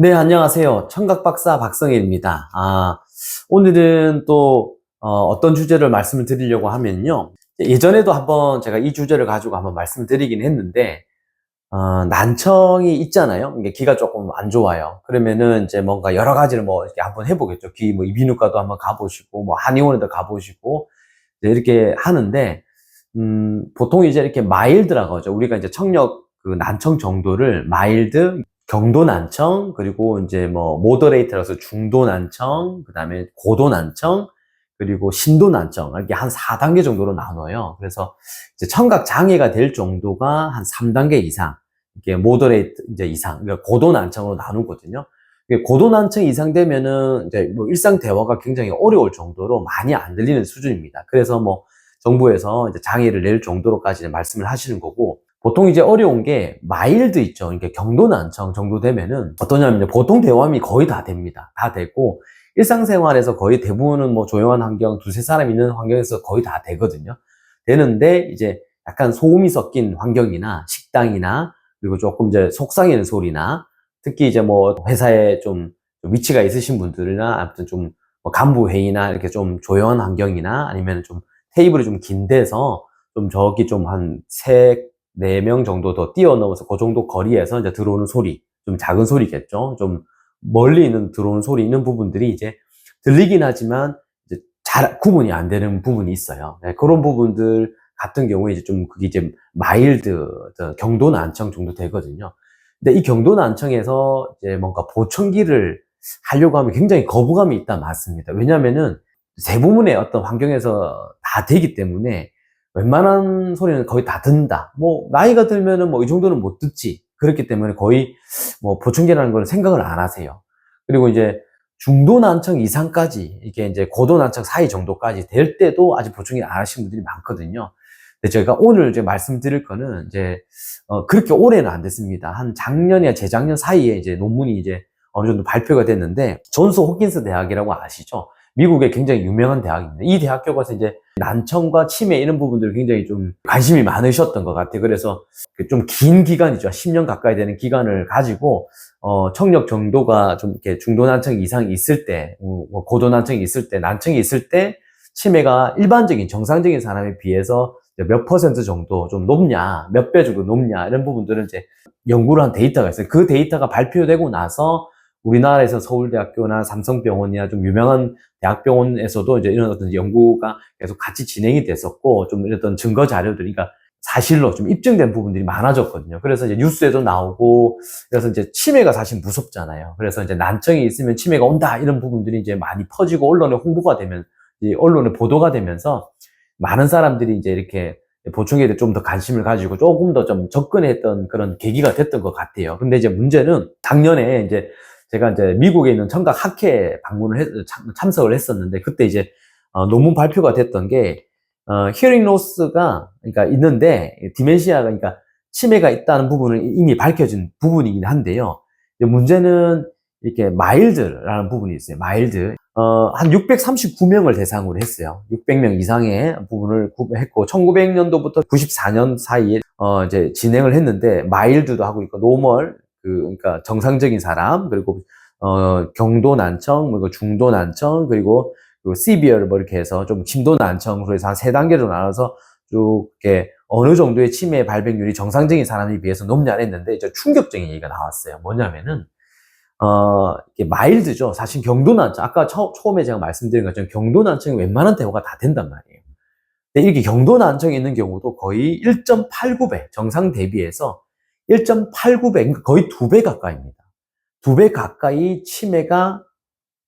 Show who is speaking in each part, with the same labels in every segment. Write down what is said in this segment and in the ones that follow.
Speaker 1: 네, 안녕하세요. 청각박사 박성일입니다. 아, 오늘은 또, 어, 떤 주제를 말씀을 드리려고 하면요. 예전에도 한번 제가 이 주제를 가지고 한번 말씀을 드리긴 했는데, 어, 난청이 있잖아요. 이게 귀가 조금 안 좋아요. 그러면은 이제 뭔가 여러 가지를 뭐 이렇게 한번 해보겠죠. 귀 뭐 이비인후과도 한번 가보시고, 뭐 한의원에도 가보시고, 이렇게 하는데, 음, 보통 이제 이렇게 마일드라고 하죠. 우리가 이제 청력 그 난청 정도를 마일드, 경도 난청, 그리고 이제 뭐 모더레이트라서 중도 난청, 그 다음에 고도 난청, 그리고 신도 난청, 이렇게 한 4단계 정도로 나눠요. 그래서 이제 청각 장애가 될 정도가 한 3단계 이상, 이게 모더레이트 이제 이상, 그러니까 고도 난청으로 나누거든요. 고도 난청 이상 되면은 이제 뭐 일상 대화가 굉장히 어려울 정도로 많이 안 들리는 수준입니다. 그래서 뭐 정부에서 이제 장애를 낼 정도로까지 말씀을 하시는 거고, 보통 이제 어려운 게 마일드 있죠. 그러니까 경도 난청 정도 되면은 어떠냐면 보통 대화음이 거의 다 됩니다. 다 되고 일상생활에서 거의 대부분은 뭐 조용한 환경, 두세 사람 있는 환경에서 거의 다 되거든요. 되는데 이제 약간 소음이 섞인 환경이나 식당이나 그리고 조금 이제 속상이는 소리나 특히 이제 뭐 회사에 좀 위치가 있으신 분들이나 아무튼 좀뭐 간부 회의나 이렇게 좀 조용한 환경이나 아니면 좀 테이블이 좀 긴 데서 좀 저기 좀 한 세 4명 정도 더 뛰어넘어서 그 정도 거리에서 이제 들어오는 소리, 좀 작은 소리겠죠. 좀 멀리 있는 들어오는 소리 있는 부분들이 이제 들리긴 하지만 이제 잘 구분이 안 되는 부분이 있어요. 네, 그런 부분들 같은 경우에 이제 좀 그게 이제 마일드 경도 난청 정도 되거든요. 근데 이 경도 난청에서 이제 뭔가 보청기를 하려고 하면 굉장히 거부감이 있다 맞습니다. 왜냐면은 대부분의 어떤 환경에서 다 되기 때문에 웬만한 소리는 거의 다 듣는다. 뭐, 나이가 들면은 뭐 이 정도는 못 듣지. 그렇기 때문에 거의 뭐 보충제라는 걸 생각을 안 하세요. 그리고 이제 중도 난청 이상까지, 이게 이제 고도 난청 사이 정도까지 될 때도 아직 보충제 안 하시는 분들이 많거든요. 근데 제가 오늘 이제 말씀드릴 거는 이제, 어, 그렇게 오래는 안 됐습니다. 한 작년이나 재작년 사이에 이제 논문이 이제 어느 정도 발표가 됐는데, 존스 호킨스 대학이라고 아시죠? 미국의 굉장히 유명한 대학입니다. 이 대학교 가서 이제 난청과 치매 이런 부분들 굉장히 좀 관심이 많으셨던 것 같아요. 그래서 그좀긴 기간이죠. 10년 가까이 되는 기간을 가지고 어, 청력 정도가 좀 이렇게 중도 난청 이상이 있을 때, 뭐, 뭐 고도 난청이 있을 때, 난청이 있을 때 치매가 일반적인 정상적인 사람에 비해서 몇 퍼센트 정도 좀 높냐, 몇 배 정도 높냐 이런 부분들은 이제 연구를 한 데이터가 있어요. 그 데이터가 발표되고 나서 우리나라에서 서울대학교나 삼성병원이나 좀 유명한 대학병원에서도 이제 이런 어떤 연구가 계속 같이 진행이 됐었고, 좀 이런 증거 자료들이, 그러니까 사실로 좀 입증된 부분들이 많아졌거든요. 그래서 이제 뉴스에도 나오고, 그래서 이제 치매가 사실 무섭잖아요. 그래서 이제 난청이 있으면 치매가 온다, 이런 부분들이 이제 많이 퍼지고 언론에 홍보가 되면, 언론에 보도가 되면서 많은 사람들이 이제 이렇게 보충에 좀더 관심을 가지고 조금 더 좀 접근했던 그런 계기가 됐던 것 같아요. 근데 이제 문제는 작년에 이제 제가 이제 미국에 있는 청각 학회 방문을 했, 참석을 했었는데 그때 이제 어, 논문 발표가 됐던 게 어, 히어링 로스가 그러니까 있는데 디멘시아가 그러니까 치매가 있다는 부분을 이미 밝혀진 부분이긴 한데요. 문제는 이렇게 마일드라는 부분이 있어요. 마일드. 어, 한 639명을 대상으로 했어요. 600명 이상의 부분을 했고, 1900년도부터 94년 사이에, 어, 이제 진행을 했는데, 마일드도 하고 있고, 노멀, 그, 그러니까 정상적인 사람, 그리고, 어, 경도 난청, 그리고 중도 난청, 그리고, 그리고 시비얼 뭐 이렇게 해서 좀 심도 난청으로 해서 한 세 단계로 나눠서 쭉 이렇게 어느 정도의 치매 발병률이 정상적인 사람에 비해서 높냐 했는데, 이제 충격적인 얘기가 나왔어요. 뭐냐면은, 어, 이게 마일드죠. 사실 경도 난청, 아까 처, 음에 제가 말씀드린 것처럼 경도 난청이 웬만한 대우가 다 된단 말이에요. 근데 이렇게 경도 난청이 있는 경우도 거의 1.89배, 정상 대비해서 1.89배, 그러니까 거의 두 배 가까이입니다. 두 배 가까이 치매가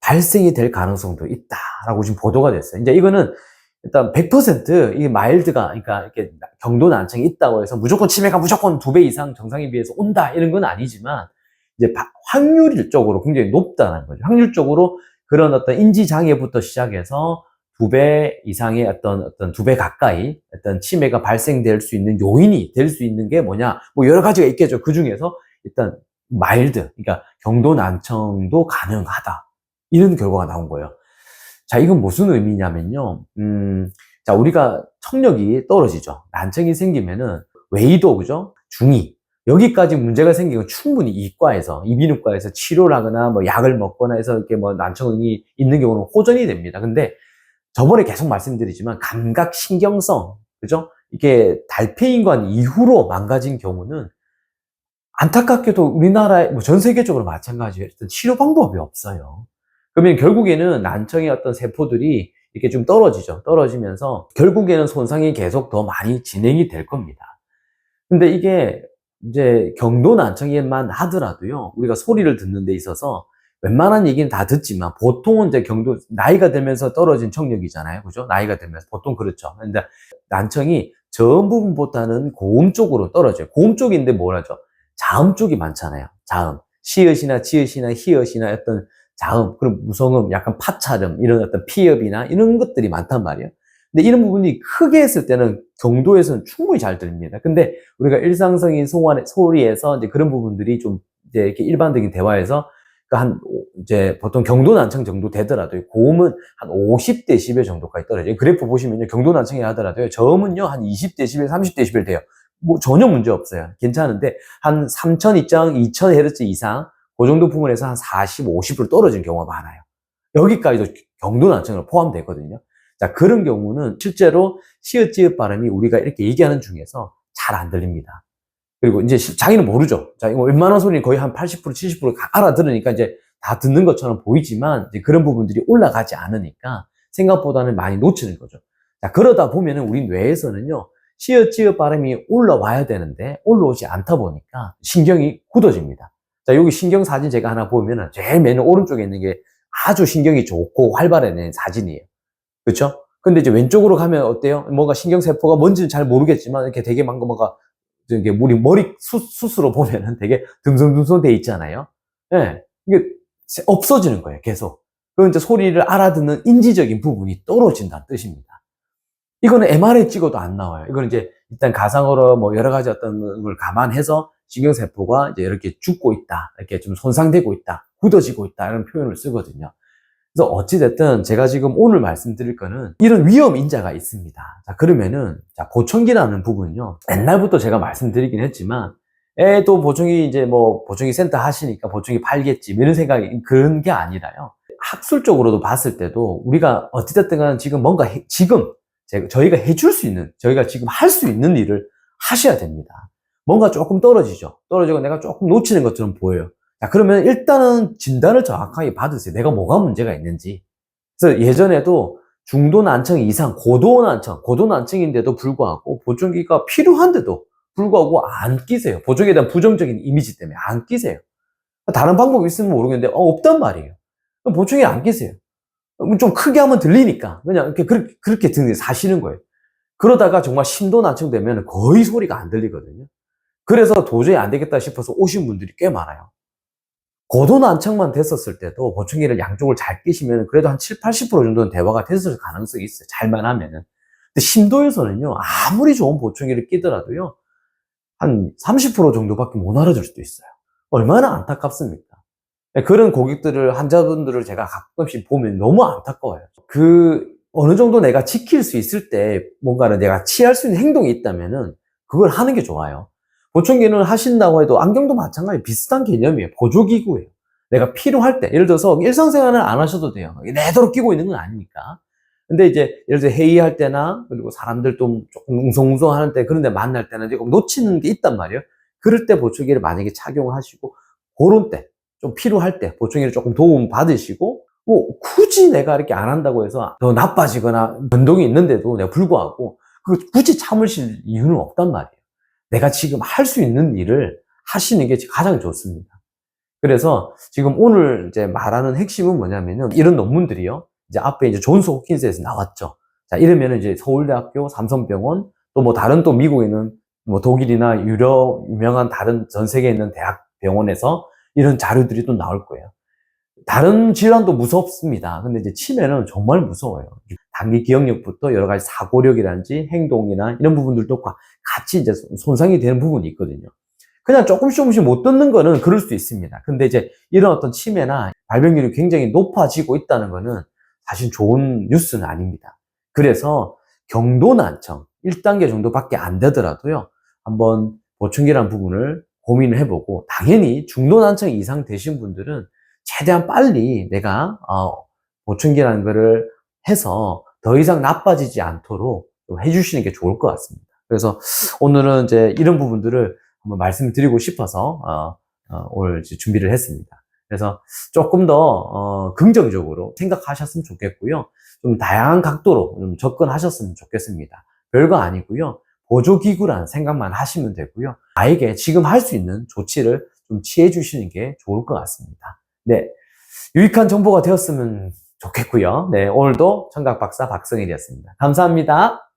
Speaker 1: 발생이 될 가능성도 있다라고 지금 보도가 됐어요. 이제 이거는 일단 100% 이게 마일드가 그러니까 이렇게 경도 난청이 있다고 해서 무조건 치매가 무조건 두 배 이상 정상에 비해서 온다 이런 건 아니지만 이제 확률적으로 굉장히 높다는 거죠. 확률적으로 그런 어떤 인지 장애부터 시작해서 두 배 이상의 어떤 어떤 두 배 가까이 어떤 치매가 발생될 수 있는 요인이 될 수 있는 게 뭐냐? 뭐 여러 가지가 있겠죠. 그 중에서 일단 마일드, 그러니까 경도 난청도 가능하다. 이런 결과가 나온 거예요. 자, 이건 무슨 의미냐면요. 음, 자, 우리가 청력이 떨어지죠. 난청이 생기면은 웨이도, 그죠? 중이, 여기까지 문제가 생기면 충분히 이과에서, 이비인후과에서 치료를 하거나 뭐 약을 먹거나 해서 이렇게 뭐 난청이 있는 경우는 호전이 됩니다. 근데 저번에 계속 말씀드리지만 감각 신경성, 그죠? 이게 달폐인관 이후로 망가진 경우는 안타깝게도 우리나라에, 뭐전 세계적으로 마찬가지예요. 어떤 치료 방법이 없어요. 그러면 결국에는 난청의 어떤 세포들이 이렇게 좀 떨어지죠. 떨어지면서 결국에는 손상이 계속 더 많이 진행이 될 겁니다. 근데 이게 이제 경도 난청에만 하더라도요, 우리가 소리를 듣는 데 있어서 웬만한 얘기는 다 듣지만 보통은 이제 경도, 나이가 들면서 떨어진 청력이잖아요. 그죠? 나이가 들면서 보통 그렇죠. 근데 난청이 전 부분보다는 고음 쪽으로 떨어져요. 고음 쪽인데 뭐라죠? 자음 쪽이 많잖아요. 자음. 시읒이나 지읒이나 히읗이나 어떤 자음, 그런 무성음, 약간 파차름, 이런 어떤 피읍이나 이런 것들이 많단 말이에요. 근데 이런 부분이 크게 했을 때는 경도에서는 충분히 잘 들립니다. 근데 우리가 일상적인 소환, 소리에서 이제 그런 부분들이 좀 이제 이렇게 일반적인 대화에서 그 한, 이제 보통 경도 난청 정도 되더라도 고음은 한 50데시벨 정도까지 떨어져요. 그래프 보시면요. 경도 난청이 하더라도요. 저음은요. 한 20데시벨, 30데시벨 돼요. 뭐 전혀 문제 없어요. 괜찮은데 한 3000 이상, 2000Hz 이상 그 정도 부분에서 한 40, 50으로 떨어지는 경우가 많아요. 여기까지도 경도 난청으로 포함되거든요. 자, 그런 경우는 실제로 시읒지읒 발음이 우리가 이렇게 얘기하는 중에서 잘 안 들립니다. 그리고 이제 시- 자기는 모르죠. 자, 이거 웬만한 소리는 거의 한 80%, 70% 알아들으니까 이제 다 듣는 것처럼 보이지만 이제 그런 부분들이 올라가지 않으니까 생각보다는 많이 놓치는 거죠. 자, 그러다 보면은 우리 뇌에서는요, 시읒지읒 발음이 올라와야 되는데 올라오지 않다 보니까 신경이 굳어집니다. 자, 여기 신경 사진 제가 하나 보면은 제일 맨 오른쪽에 있는 게 아주 신경이 좋고 활발해낸 사진이에요. 그렇죠? 근데 이제 왼쪽으로 가면 어때요? 뭔가 신경세포가 뭔지는 잘 모르겠지만 이렇게 되게 막 뭐가 이게 우리 머리 수, 숫으로 보면은 되게 듬성듬성 돼 있잖아요. 예. 이게 없어지는 거예요, 계속. 그건 이제 소리를 알아듣는 인지적인 부분이 떨어진다는 뜻입니다. 이거는 MRI 찍어도 안 나와요. 이거는 이제 일단 가상으로 뭐 여러 가지 어떤 걸 감안해서 신경세포가 이제 이렇게 죽고 있다. 이렇게 좀 손상되고 있다. 굳어지고 있다. 이런 표현을 쓰거든요. 그래서 어찌됐든 제가 지금 오늘 말씀드릴 거는 이런 위험 인자가 있습니다. 자, 그러면은, 자, 보청기라는 부분은요. 옛날부터 제가 말씀드리긴 했지만, 에, 또 보청기 이제 뭐, 보청기 센터 하시니까 보청기 팔겠지. 뭐 이런 생각이 그런 게 아니라요. 학술적으로도 봤을 때도 우리가 어찌됐든 간 지금 뭔가, 해- 지금 제가, 저희가 해줄 수 있는, 저희가 지금 할 수 있는 일을 하셔야 됩니다. 뭔가 조금 떨어지죠. 떨어지고 내가 조금 놓치는 것처럼 보여요. 자, 그러면 일단은 진단을 정확하게 받으세요. 내가 뭐가 문제가 있는지. 그래서 예전에도 중도 난청 이상, 고도 난청, 고도 난청인데도 불구하고 보청기가 필요한데도 불구하고 안 끼세요. 보청기에 대한 부정적인 이미지 때문에 안 끼세요. 다른 방법이 있으면 모르겠는데, 어, 없단 말이에요. 보청기 안 끼세요. 좀 크게 하면 들리니까. 그냥 이렇게 그렇게, 그렇게 듣는 사시는 거예요. 그러다가 정말 심도 난청 되면 거의 소리가 안 들리거든요. 그래서 도저히 안 되겠다 싶어서 오신 분들이 꽤 많아요. 고도 난청만 됐었을 때도 보청기를 양쪽을 잘 끼시면 그래도 한 7, 80% 정도는 대화가 됐을 가능성이 있어요. 잘만 하면은. 근데 심도에서는요, 아무리 좋은 보청기를 끼더라도요, 한 30% 정도밖에 못 알아들 수도 있어요. 얼마나 안타깝습니까? 네, 그런 고객들을, 환자분들을 제가 가끔씩 보면 너무 안타까워요. 그, 어느 정도 내가 지킬 수 있을 때 뭔가를 내가 취할 수 있는 행동이 있다면은 그걸 하는 게 좋아요. 보청기는 하신다고 해도 안경도 마찬가지 비슷한 개념이에요. 보조기구예요. 내가 필요할 때, 예를 들어서 일상생활을 안 하셔도 돼요. 내도록 끼고 있는 건 아니니까. 근데 이제 예를 들어 회의할 때나 그리고 사람들 좀 조금 웅성웅성 하는 때 그런 데 만날 때는 조금 놓치는 게 있단 말이에요. 그럴 때 보청기를 만약에 착용하시고 그런 때, 좀 필요할 때 보청기를 조금 도움 받으시고 뭐 굳이 내가 이렇게 안 한다고 해서 더 나빠지거나 변동이 있는데도 내가 불구하고 그 굳이 참으실 이유는 없단 말이에요. 내가 지금 할 수 있는 일을 하시는 게 가장 좋습니다. 그래서 지금 오늘 이제 말하는 핵심은 뭐냐면은 이런 논문들이요. 이제 앞에 이제 존스 호킨스에서 나왔죠. 자, 이러면은 이제 서울대학교, 삼성병원, 또 뭐 다른 또 미국에 있는 뭐 독일이나 유럽 유명한 다른 전 세계에 있는 대학 병원에서 이런 자료들이 또 나올 거예요. 다른 질환도 무섭습니다. 근데 이제 치매는 정말 무서워요. 단기 기억력부터 여러 가지 사고력이라든지 행동이나 이런 부분들도 과- 같이 이제 손상이 되는 부분이 있거든요. 그냥 조금씩 조금씩 못 듣는 거는 그럴 수 있습니다. 근데 이제 이런 어떤 치매나 발병률이 굉장히 높아지고 있다는 거는 사실 좋은 뉴스는 아닙니다. 그래서 경도 난청 1단계 정도밖에 안 되더라도요. 한번 보청기라는 부분을 고민을 해보고 당연히 중도난청 이상 되신 분들은 최대한 빨리 내가 어, 보충기라는 거를 해서 더 이상 나빠지지 않도록 좀 해주시는 게 좋을 것 같습니다. 그래서 오늘은 이제 이런 부분들을 한번 말씀을 드리고 싶어서 어, 어, 오늘 준비를 했습니다. 그래서 조금 더 어, 긍정적으로 생각하셨으면 좋겠고요. 좀 다양한 각도로 좀 접근하셨으면 좋겠습니다. 별거 아니고요. 보조기구라는 생각만 하시면 되고요. 나에게 지금 할 수 있는 조치를 좀 취해 주시는 게 좋을 것 같습니다. 네. 유익한 정보가 되었으면 좋겠고요. 네. 오늘도 청각 박사 박성일이었습니다. 감사합니다.